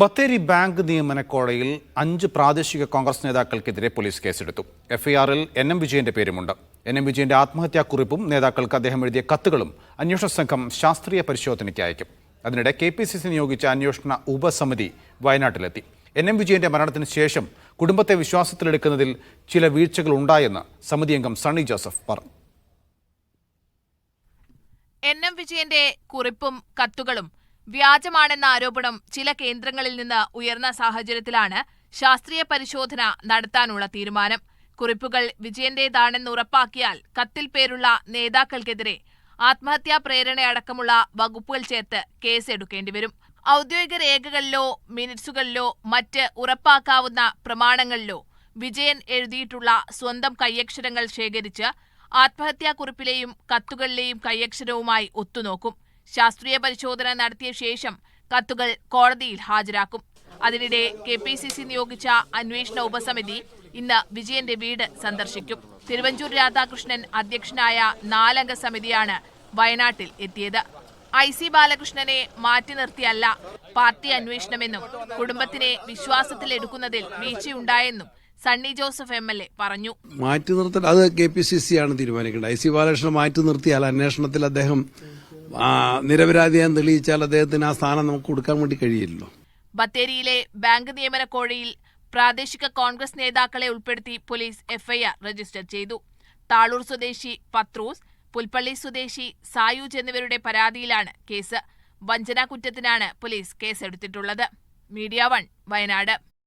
Bathery bank നിയമന കോടതിയിൽ അഞ്ച് പ്രാദേശിക കോൺഗ്രസ് നേതാക്കൾക്കെതിരെ പോലീസ് കേസെടുത്തു. എഫ്ഐആറിൽ എൻ എം വിജയന്റെ പേരുമുണ്ട്. എൻ എം വിജയന്റെ ആത്മഹത്യാക്കുറിപ്പും നേതാക്കൾക്ക് അദ്ദേഹം എഴുതിയ കത്തുകളും അന്വേഷണ സംഘം ശാസ്ത്രീയ പരിശോധനയ്ക്ക് അയക്കും. അതിനിടെ കെ പി സി സി നിയോഗിച്ച അന്വേഷണ ഉപസമിതി വയനാട്ടിലെത്തി. എൻ എം വിജയന്റെ മരണത്തിന് ശേഷം കുടുംബത്തെ വിശ്വാസത്തിലെടുക്കുന്നതിൽ ചില വീഴ്ചകൾ ഉണ്ടായെന്ന് സമിതി അംഗം സണ്ണി ജോസഫ് പറഞ്ഞു. എൻ എം വിജയന്റെ കുറിപ്പും കത്തുകളും വ്യാജമാണെന്ന ആരോപണം ചില കേന്ദ്രങ്ങളിൽ നിന്ന് ഉയർന്ന സാഹചര്യത്തിലാണ് ശാസ്ത്രീയ പരിശോധന നടത്താനുള്ള തീരുമാനം. കുറിപ്പുകൾ വിജയന്റേതാണെന്ന് ഉറപ്പാക്കിയാൽ കത്തിൽ പേരുള്ള നേതാക്കൾക്കെതിരെ ആത്മഹത്യാ പ്രേരണയടക്കമുള്ള വകുപ്പുകൾ ചേർത്ത് കേസെടുക്കേണ്ടിവരും ഔദ്യോഗിക രേഖകളിലോ മിനിറ്റ്സുകളിലോ മറ്റ് ഉറപ്പാക്കാവുന്ന പ്രമാണങ്ങളിലോ വിജയൻ എഴുതിയിട്ടുള്ള സ്വന്തം കയ്യക്ഷരങ്ങൾ ശേഖരിച്ച് ആത്മഹത്യാക്കുറിപ്പിലെയും കത്തുകളിലെയും കയ്യക്ഷരവുമായി ഒത്തുനോക്കും. ശാസ്ത്രീയ പരിശോധന നടത്തിയ ശേഷം കത്തുകൾ കോടതിയിൽ ഹാജരാക്കും. അതിനിടെ കെ പി സി സി നിയോഗിച്ച അന്വേഷണ ഉപസമിതി ഇന്ന് വിജയന്റെ വീട് സന്ദർശിക്കും. തിരുവഞ്ചൂർ രാധാകൃഷ്ണൻ അധ്യക്ഷനായ നാലംഗ സമിതിയാണ് വയനാട്ടിൽ എത്തിയത്. ഐ സി ബാലകൃഷ്ണനെ മാറ്റി നിർത്തിയല്ല പാർട്ടി അന്വേഷണമെന്നും കുടുംബത്തിനെ വിശ്വാസത്തിലെടുക്കുന്നതിൽ വീഴ്ചയുണ്ടായെന്നും Sunny Joseph M L A പറഞ്ഞു. മാറ്റി നിർത്തൽ അത് കെ പി സി സി ആണ് തീരുമാനിക്കേണ്ടത്. ഐ സി ബാലകൃഷ്ണൻ മാറ്റി നിർത്തിയാൽ അന്വേഷണത്തിൽ അദ്ദേഹം നിരപരാധിയാൻ തെളിയിച്ചാൽ അദ്ദേഹത്തിന് ആ സ്ഥാനം നമുക്ക് കൊടുക്കാൻ വേണ്ടി കഴിയില്ലല്ലോ. ബത്തേരിയിലെ ബാങ്ക് നിയമന കോഴയിൽ പ്രാദേശിക കോൺഗ്രസ് നേതാക്കളെ ഉൾപ്പെടുത്തി പോലീസ് എഫ്ഐആർ രജിസ്റ്റർ ചെയ്തു. താളൂർ സ്വദേശി പത്രൂസ് പുൽപ്പള്ളി സ്വദേശി സായൂജ് എന്നിവരുടെ പരാതിയിലാണ് കേസ്. വഞ്ചനാ കുറ്റത്തിനാണ് പോലീസ് കേസെടുത്തിട്ടുള്ളത്. Media one Wayanad.